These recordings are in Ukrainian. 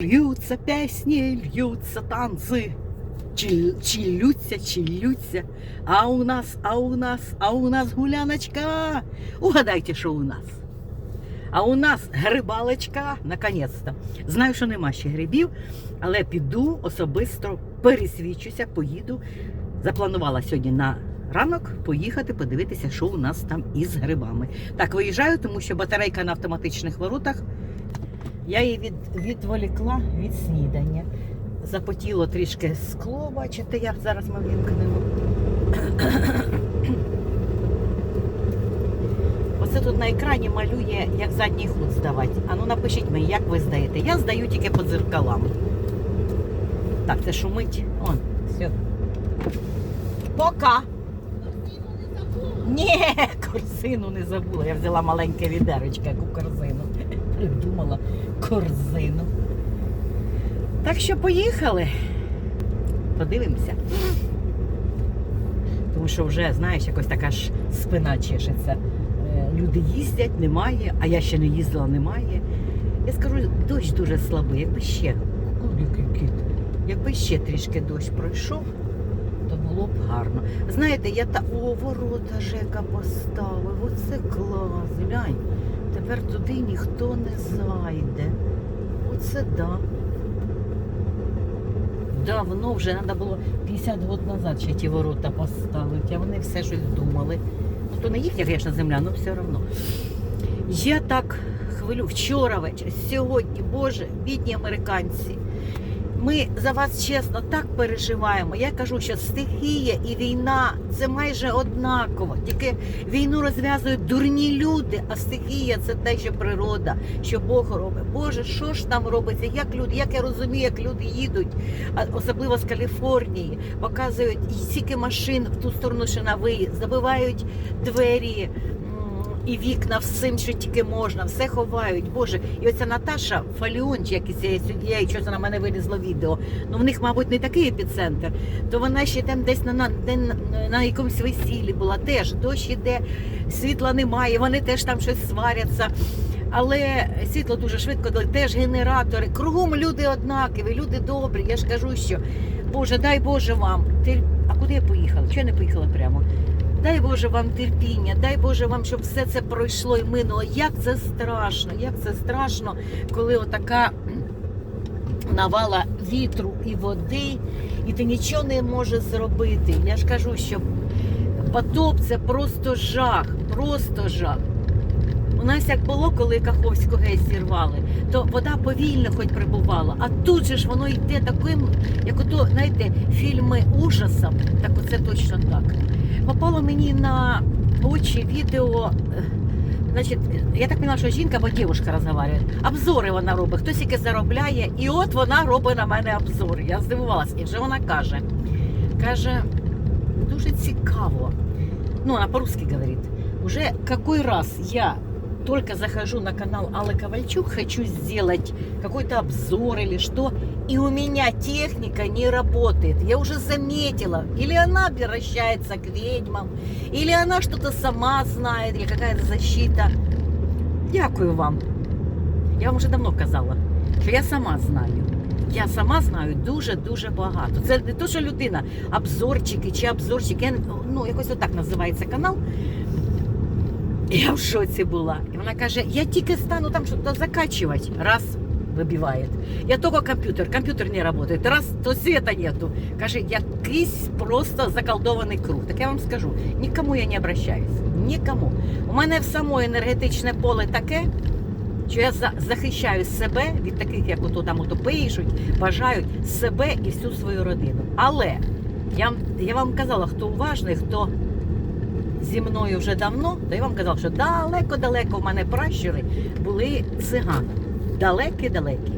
Льются песни, льются танцы, Чилються, чилються. А у нас, а у нас, а у нас гуляночка. Угадайте, що у нас? А у нас грибалочка, наконець-то. Знаю, що нема ще грибів, але піду особисто пересвідчуся, поїду. Запланувала сьогодні на ранок поїхати подивитися, що у нас там із грибами. Так, виїжджаю, тому що батарейка на автоматичних воротах. Я її від, відволікла від снідання. Запотіло трішки скло, бачите, як зараз ми вімкнемо. Оце тут на екрані малює, як задній ход здавати. А ну напишіть мені, як ви здаєте. Я здаю тільки по дзеркалам. Так, це шумить. Он, все. Пока. Ні, корзину не забула. Я взяла маленьке відеречко, яку корзину. Придумала корзину. Так що поїхали. Подивимося. Тому що вже, знаєш, якось така ж спина чешеться. Е, Люди їздять, немає, а я ще не їздила, немає. Я скажу, дощ дуже слабий, якби ще, якби ще трішки дощ пройшов, то було б гарно. Знаєте, я та о, ворота Жека поставив, оце клас, глянь. Тепер туди ніхто не зайде. Оце да. Давно вже треба було 50 років назад ще ті ворота поставити, а вони все щось думали. Ну, то не їхня, звісно, земля, але все одно. Я так хвилю вчора вечір, сьогодні, Боже, бідні американці. Ми за вас чесно так переживаємо. Я кажу, що стихія і війна це майже однаково. Тільки війну розв'язують дурні люди, а стихія це те, що природа, що Бог робить. Боже, що ж там робиться? Як люди, як я розумію, як люди їдуть, особливо з Каліфорнії, показують стільки машин в ту сторону, що на виїзд, забивають двері. І вікна всім, що тільки можна, все ховають. Боже, і оця Наташа Фаліон, чи якийсь я сьогодні, я і щось на мене вилізло відео. Ну в них, мабуть, не такий епіцентр. То вона ще там десь на, на, на, якомусь весіллі була. Теж дощ іде, світла немає, вони теж там щось сваряться. Але світло дуже швидко теж генератори. Кругом люди однакові, люди добрі. Я ж кажу, що Боже, дай Боже вам. Ти... А куди я поїхала? Чого я не поїхала прямо? Дай Боже вам терпіння, дай Боже вам, щоб все це пройшло і минуло. Як це страшно, як це страшно, коли отака навала вітру і води, і ти нічого не можеш зробити. Я ж кажу, що потоп це просто жах, просто жах. У нас як було, коли Каховську геть зірвали, то вода повільно хоч прибувала, а тут же ж воно йде таким, як ото, знаєте, фільми ужасом, так оце точно так. Попало мені на очі відео. е, Значить, я так поняла, що жінка або дівчинка розмовляє. Обзори вона робить, хтось яке заробляє, і от вона робить на мене обзор. Я здивувалася, І вже вона каже, каже, дуже цікаво. Ну, вона по-русски говорить. Уже який раз я только захожу на канал Аллы Ковальчук, хочу сделать какой-то обзор или что, и у меня техника не работает. Я уже заметила. Или она обращается к ведьмам, или она что-то сама знает, или какая-то защита. Дякую вам. Я вам вже давно казала, що я сама знаю. Я сама знаю дуже-дуже багато. Це не то, що людина, обзорчики чи обзорчики. Я, ну, якось отак називається канал. Я в шоці була. І вона каже: я тільки стану там щось закачувати. Раз вибиває. Я тільки комп'ютер, комп'ютер не працює. Раз то света нету. Каже, якийсь просто заколдований круг. Так я вам скажу, нікому я не обращаюсь. Нікому. У мене в само енергетичне поле таке, що я захищаю себе від таких, як ото там ото пишуть, бажають себе і всю свою родину. Але я, я вам казала, хто уважний, хто зі мною вже давно, то я вам казала, що далеко-далеко в мене пращури були цигани. Далекі-далекі.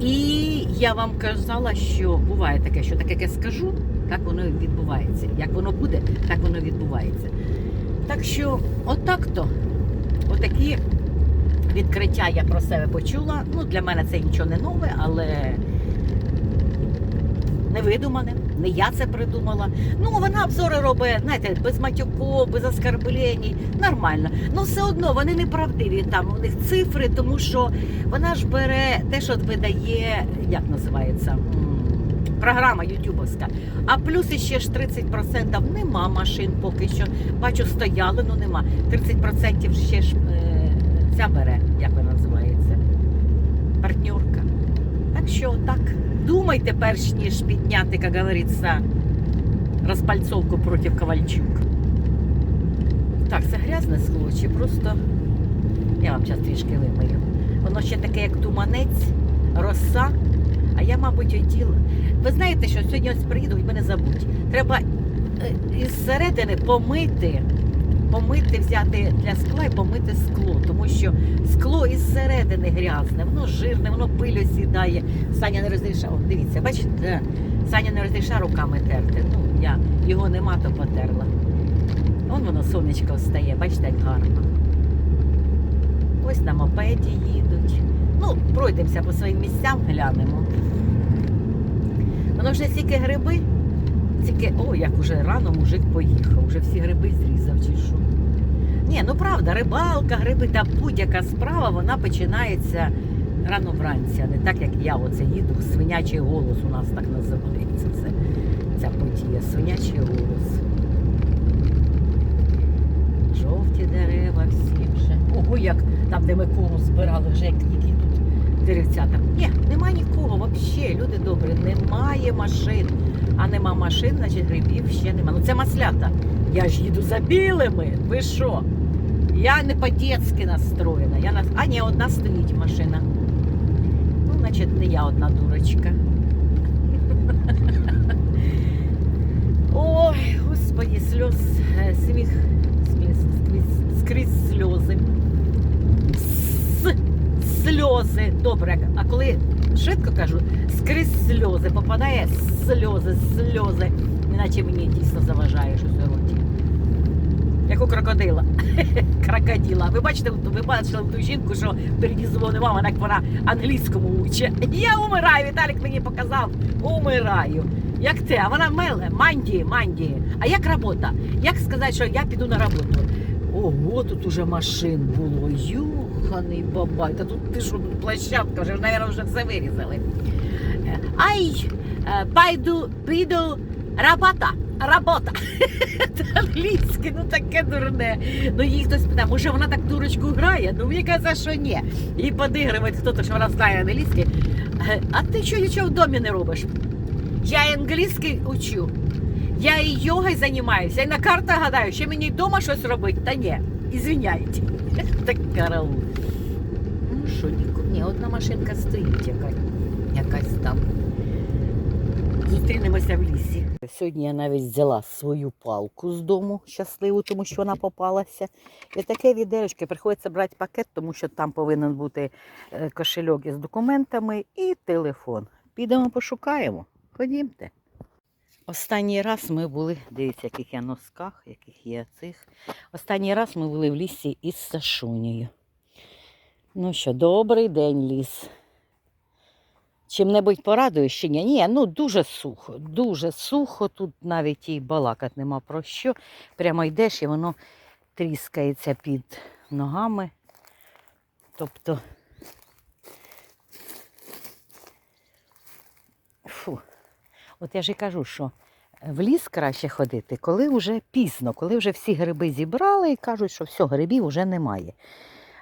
І я вам казала, що буває таке, що таке, як я скажу, так воно відбувається. Як воно буде, так воно відбувається. Так що, отак-то, отакі відкриття я про себе почула. Ну, для мене це нічого не нове, але не видумане, не я це придумала. Ну, вона обзори робить, знаєте, без матюков, без оскарблень, нормально. Ну, все одно вони неправдиві там. У них цифри, тому що вона ж бере те, що видає, як називається, програма ютубовська. А плюс іще ж 30% нема машин поки що. Бачу, стояли, ну нема. 30% ще ж е, ця бере, як вона називається, партнерка. Так що так, думайте перш ніж підняти, як говориться, розпальцовку проти Ковальчук. Так, це грязне скло, чи просто я вам зараз трішки вимию. Воно ще таке, як туманець, роса. А я, мабуть, оділа. Ви знаєте, що сьогодні ось приїду, і мене забудь. Треба е, із середини помити, помити, взяти для скла і помити скло, що скло із середини грязне, воно жирне, воно пилю сідає. Саня не розрішав. О, Дивіться, бачите, Да. Саня не розрішав руками терти. Ну, я його нема, то потерла. Вон воно сонечко встає, бачите, як гарно. Ось на мопеді їдуть. Ну, пройдемося по своїм місцям, глянемо. Воно не стільки гриби, тільки, о, як уже рано мужик поїхав, уже всі гриби зрізав чи що. Ні, ну правда, рибалка, гриби та будь-яка справа, вона починається рано вранці, а не так, як я оце їду. Свинячий голос у нас так називається це, ця подія. Свинячий голос. Жовті дерева всі вже. Ого, як там, де ми кого збирали, вже які тут деревцята. Ні, нема нікого взагалі, люди добрі, немає машин. А нема машин, значить грибів ще нема. Ну це маслята. Я ж їду за білими. Ви що? Я не по-дєцьки настроєна. Я на... А ні, одна стоїть машина. Ну, значить, не я одна дурочка. Ой, господи, сльоз, е, сміх скрізь, сльози. Сльози. Добре, а коли швидко кажу, скрізь сльози, попадає сльози, сльози. Іначе мені дійсно заважає щось у роті. Як у крокодила. Крокодила. Ви бачите, ви бачили ту жінку, що впереді дзвонила мама, як вона англійському учить. Я умираю, Віталік мені показав. Умираю. Як те? А вона меле, манді, манді. А як робота? Як сказати, що я піду на роботу? Ого, тут уже машин було. Юханий бабай. Та тут ти що, площадка, вже, мабуть, вже все вирізали. Е, Ай, пайду, піду, робота, робота. Англійське, ну таке дурне. Ну їй хтось питає, може вона так дурочку грає? Ну мені каже, що ні. І подигриває хто-то, що вона знає англійський. Е, А ти що нічого в домі не робиш? Я англійський учу. Я і йогою займаюся, і на картах гадаю, ще мені вдома щось робити. Та ні, ізвиняйте. Так караул. Ну що, ні, одна машинка стоїть яка, якась там. Зустрінемося в лісі. Сьогодні я навіть взяла свою палку з дому щасливу, тому що вона попалася. І таке відеречко. Приходиться брати пакет, тому що там повинен бути е, кошельок із документами і телефон. Підемо пошукаємо. Ходімте. Останній раз ми були, дивіться, яких я носках, яких є цих. Останній раз ми були в лісі із Сашунею. Ну що, добрий день, ліс. Чим-небудь порадуєш чи ні? Ні, ну дуже сухо, дуже сухо. Тут навіть і балакати нема про що. Прямо йдеш і воно тріскається під ногами. Тобто. Фу. От я ж і кажу, що в ліс краще ходити, коли вже пізно, коли вже всі гриби зібрали і кажуть, що все, грибів вже немає.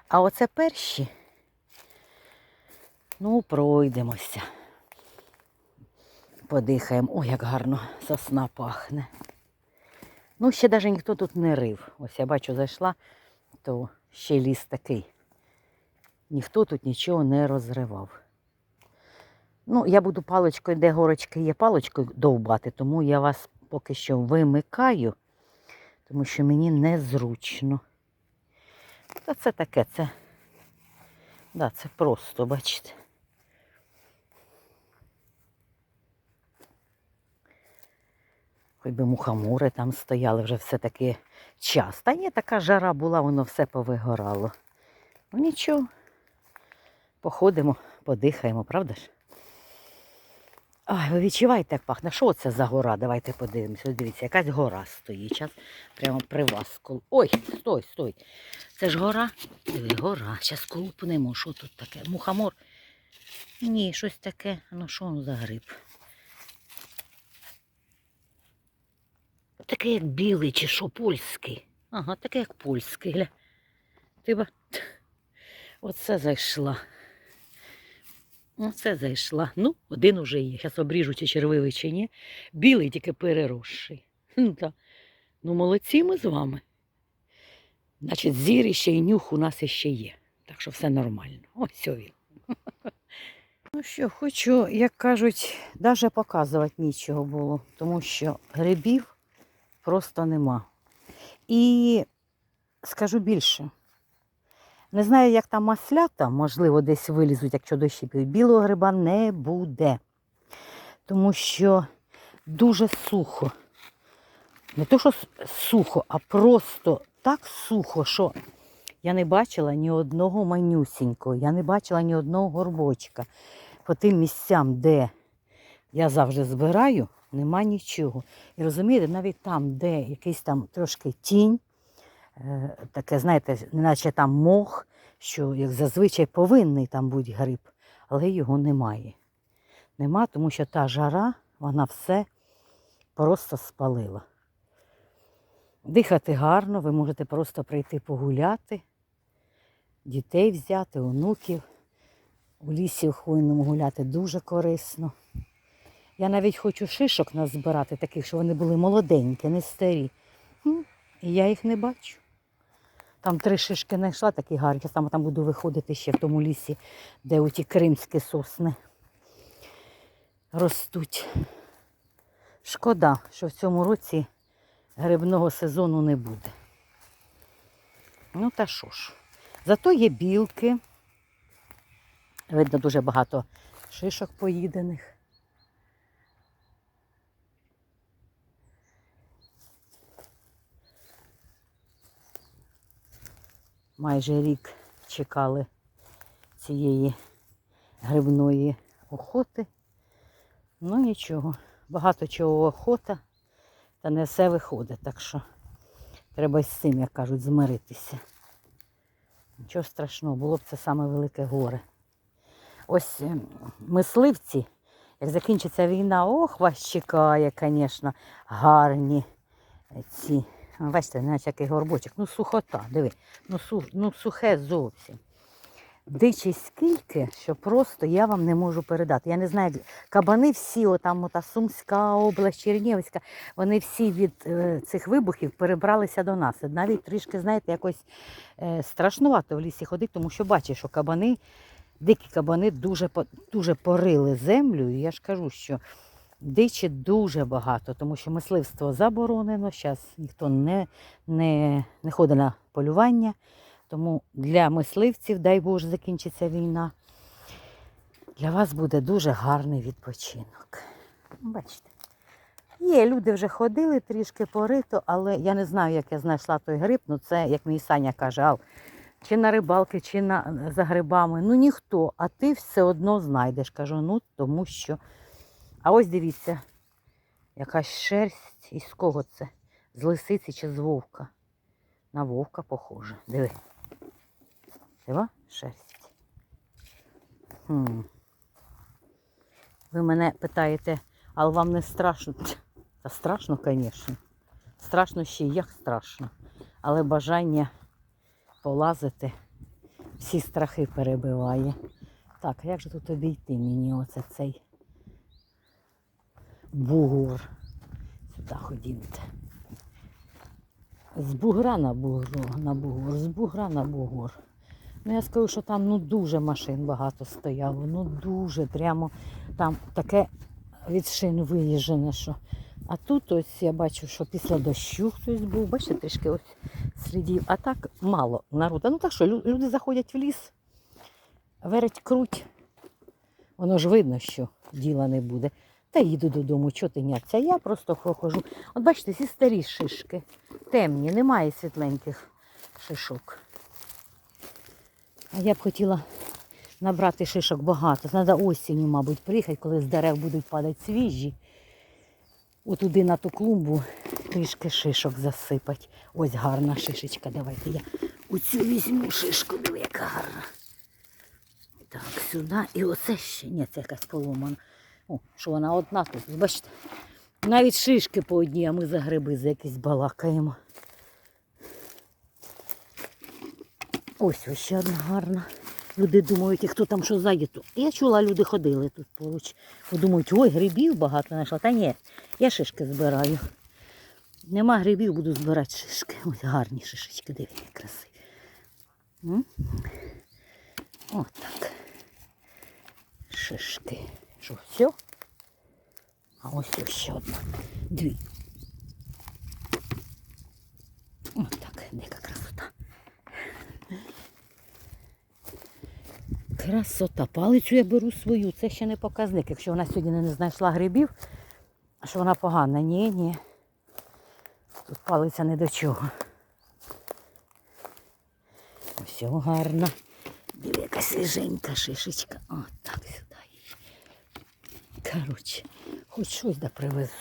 А оце перші, ну, пройдемося. Подихаємо. Ой, як гарно сосна пахне. Ну, ще навіть ніхто тут не рив. Ось я бачу, зайшла, то ще ліс такий. Ніхто тут нічого не розривав. Ну, я буду паличкою, де горочки є, паличкою довбати, тому я вас поки що вимикаю, тому що мені незручно. Та це таке, це, да, це просто, бачите. Хоч би мухомори там стояли, вже все-таки час. Та ні, така жара була, воно все повигорало. Ну нічого, походимо, подихаємо, правда ж? Ай, ви відчуваєте, як пахне? Що це за гора? Давайте подивимося. Дивіться, якась гора стоїть. Зараз прямо при вас. Ой, стой, стой. Це ж гора. Диви, гора. Зараз колупнемо. Що тут таке? Мухомор? Ні, щось таке. Ну що воно за гриб? Таке як білий чи що, польський. Ага, таке як польський. Ти ба. Оце зайшла. Оце зайшла. Ну, один уже є. Зараз обріжу, чи червивий, чи ні. Білий тільки переросший. Та. Ну, молодці ми з вами. Значить, зір іще і нюх у нас іще є. Так що все нормально. Ось він. Ну що, хочу, як кажуть, навіть показувати нічого було, тому що грибів просто нема. І скажу більше. Не знаю, як там маслята, можливо, десь вилізуть, якщо дощі. Білого гриба не буде. Тому що дуже сухо. Не то, що сухо, а просто так сухо, що я не бачила ні одного манюсінького, я не бачила ні одного горбочка. По тим місцям, де я завжди збираю, нема нічого. І розумієте, навіть там, де якийсь там трошки тінь, е, таке, знаєте, наче там мох, що як зазвичай повинний там бути гриб, але його немає. Нема, тому що та жара, вона все просто спалила. Дихати гарно, ви можете просто прийти погуляти, дітей взяти, онуків. У лісі у хвойному гуляти дуже корисно. Я навіть хочу шишок назбирати, таких, що вони були молоденькі, не старі. І я їх не бачу. Там три шишки знайшла, такі гарні. Я саме там буду виходити ще в тому лісі, де оті кримські сосни ростуть. Шкода, що в цьому році грибного сезону не буде. Ну та що ж. Зато є білки. Видно, дуже багато шишок поїдених. Майже рік чекали цієї грибної охоти. Ну нічого, багато чого охота, та не все виходить, так що треба з цим, як кажуть, змиритися. Нічого страшного, було б це саме велике горе. Ось ем, мисливці, як закінчиться війна, ох, вас чекає, звісно, гарні ці. Бачите, наче який горбочок. Ну, сухота, диви. Ну, су, ну сухе зовсім. Дичі скільки, що просто я вам не можу передати. Я не знаю, кабани всі, отам ота Сумська область, Чернігівська, вони всі від е, цих вибухів перебралися до нас. Навіть трішки, знаєте, якось е, страшнувато в лісі ходити, тому що бачиш, що кабани, дикі кабани дуже, дуже порили землю. І я ж кажу, що дичі дуже багато, тому що мисливство заборонено. Зараз ніхто не, не, не ходить на полювання. Тому для мисливців, дай Боже, закінчиться війна. Для вас буде дуже гарний відпочинок. Бачите. Є, люди вже ходили трішки порито, але я не знаю, як я знайшла той гриб. Ну це, як мій Саня каже, Ал, чи на рибалки, чи на, за грибами. Ну ніхто, а ти все одно знайдеш. Кажу, ну тому що. А ось дивіться, якась шерсть. Із кого це? З лисиці чи з вовка? На вовка похоже. Диви. Дива? Шерсть. Хм. Ви мене питаєте, але вам не страшно? Та страшно, звісно. Страшно ще як страшно. Але бажання полазити всі страхи перебиває. Так, як же тут обійти мені оце цей бугур? Сюди ходімте. З бугра на бугру, на бугур, з бугра на бугур. Ну я скажу, що там ну дуже машин багато стояло. Ну дуже прямо там таке від шин виїжджене, що. А тут ось я бачу, що після дощу хтось був, бачите, трішки ось слідів. А так мало народу. Ну так що, люди заходять в ліс, верять круть. Воно ж видно, що діла не буде. Та їду додому, чого тиняться. Я просто хожу. От бачите, ці старі шишки, темні, немає світленьких шишок. А я б хотіла набрати шишок багато. Треба осінню, мабуть, приїхати, коли з дерев будуть падати свіжі. Отуди на ту клумбу трішки шишок засипать. Ось гарна шишечка. Давайте я оцю візьму шишку, диви, яка гарна. Так, сюди. І оце ще. Ні, це якась поломана. О, що вона одна тут. Бачите? Навіть шишки по одній, а ми за гриби за якісь балакаємо. Ось ось ще одна гарна. Люди думають, і хто там що ззаді. то. Я чула, люди ходили тут поруч. Подумають, ой, грибів багато знайшла. Та ні, я шишки збираю. Нема грибів, буду збирати шишки. Ось гарні шишечки, дивіться, красиві. От так. Шишки. Що, все? А ось ось ще одна. Дві. От так, яка красота. Красота. Палицю я беру свою. Це ще не показник. Якщо вона сьогодні не знайшла грибів, що вона погана. Ні, ні. Тут палиця не до чого. Ось гарно. Диви, яка свіженька шишечка. От так сюди. Коротше, хоч щось да привезу.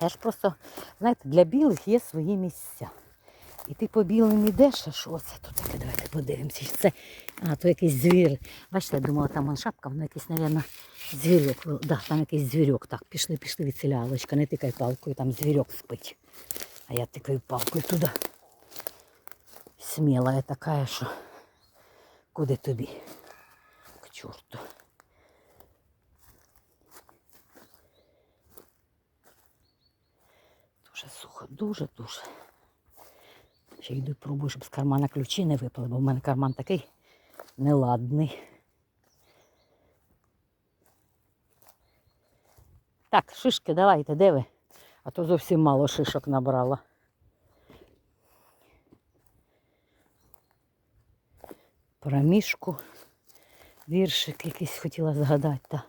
Я ж просто, знаєте, для білих є свої місця. І ти по білим ідеш, а що це тут таке? Давайте подивимося. Це, а, то якийсь звір. Бачите, я думала, там шапка, воно якийсь, мабуть, звірок. Да, там якийсь звірок. Так, пішли, пішли від не тикай палкою, там звірок спить. А я тикаю палкою туди. Сміла я така, що куди тобі? Чорту. Дуже сухо, дуже-дуже. Ще йду пробую, щоб з кармана ключі не випали, бо в мене карман такий неладний. Так, шишки давайте, де ви? А то зовсім мало шишок набрала. Про мішку. Віршик якийсь хотіла згадати. Та.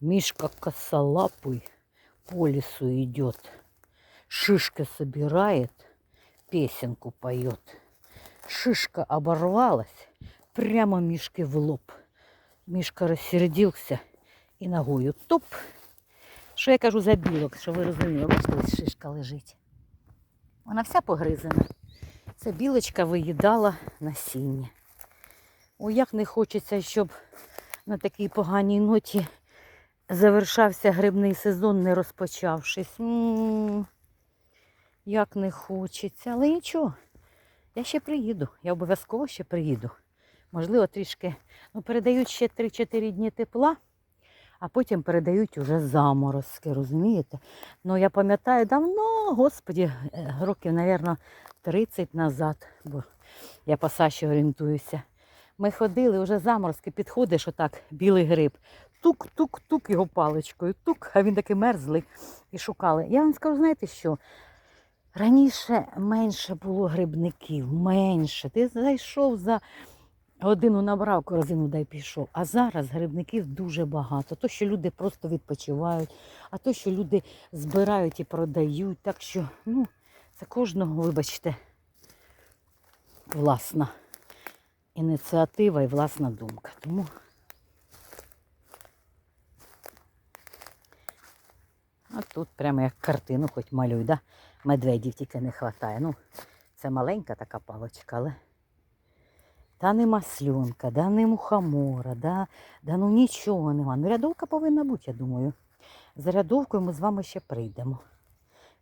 Мишка косолапый по лесу идет, шишка собирает, песенку поет. Шишка оборвалась прямо Мишке в лоб. Мишка рассердился і ногою топ. Що я кажу за білок, що ви розуміли, ось шишка лежить. Вона вся погризана. Це білочка виїдала насіння. О, як не хочеться, щоб на такій поганій ноті завершався грибний сезон, не розпочавшись. М, Як не хочеться, але нічого. Я ще приїду. Я обов'язково ще приїду. Можливо, трішки. Ну, передають ще 3-4 дні тепла, а потім передають уже заморозки, розумієте? Ну, я пам'ятаю давно, господі, е, років, мабуть, 30 назад, бо я по Саші орієнтуюся. Ми ходили, вже заморозки, підходиш отак, білий гриб. Тук-тук-тук його паличкою, тук, а він такий мерзлий і шукали. Я вам скажу, знаєте що? Раніше менше було грибників, менше. Ти зайшов за годину набрав корзину, дай пішов. А зараз грибників дуже багато. То, що люди просто відпочивають, а то, що люди збирають і продають. Так що, ну, це кожного, вибачте, власна ініціатива і власна думка. Тому А тут прямо як картину хоч малюй, да? Медведів тільки не вистачає. Ну, це маленька така палочка, але. Та не маслюнка, да не мухомора, да, да ну нічого нема. Ну рядовка повинна бути, я думаю. За рядовкою ми з вами ще прийдемо.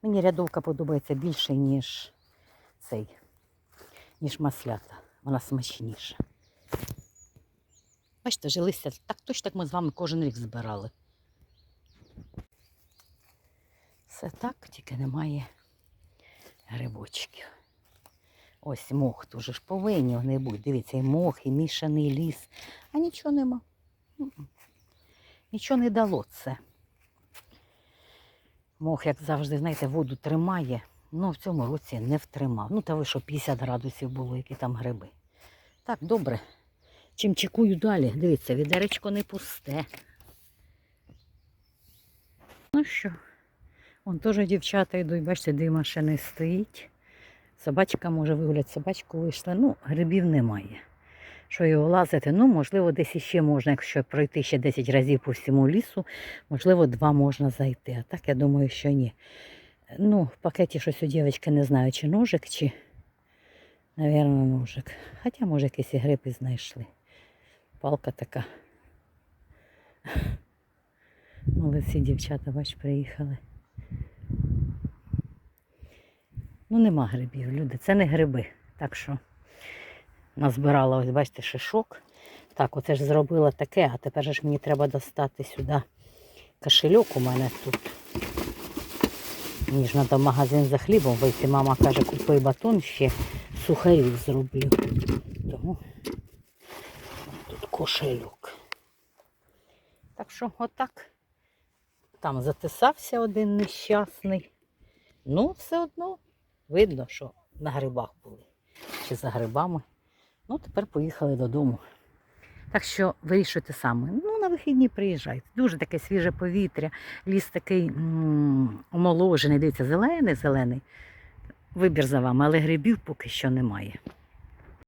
Мені рядовка подобається більше, ніж цей, ніж маслята. Вона смачніша. Бачите, вже листя так точно так ми з вами кожен рік збирали. Все так, тільки немає грибочків. Ось мох, дуже ж повинні вони бути. Дивіться, і мох, і мішаний ліс. А нічого нема. Нічого не дало це. Мох, як завжди, знаєте, воду тримає. Ну, в цьому році не втримав. Ну, та ви що 50 градусів було, які там гриби. Так, добре. Чим чекую далі? Дивіться, відеречко не пусте. Ну що, вон теж дівчата йдуть, бачите, дві машини стоїть. Собачка може вигуляти, собачку вийшла. Ну, грибів немає. Що його лазити? Ну, можливо, десь іще можна, якщо пройти ще 10 разів по всьому лісу, можливо, два можна зайти. А так я думаю, що ні. Ну, в пакеті щось у дівчинки не знаю, чи ножик, чи, навірно, ножик. Хоча, може, якісь гриби знайшли. Палка така. Молодці дівчата, бач, приїхали. Ну, нема грибів, люди, це не гриби. Так що назбирала, ось бачите, шишок. Так, оце ж зробила таке, а тепер ж мені треба достати сюди кошельок у мене тут. Мені ж треба магазин за хлібом вийти. Мама каже, купи батон ще сухарів зроблю. Тому тут кошельок. Так що отак. Там затисався один нещасний. Ну, все одно видно, що на грибах були. Чи за грибами. Ну, тепер поїхали додому. Так що вирішуйте саме. Ну, на вихідні приїжджайте. Дуже таке свіже повітря, ліс такий омоложений, дивіться, зелений, зелений. Вибір за вами, але грибів поки що немає.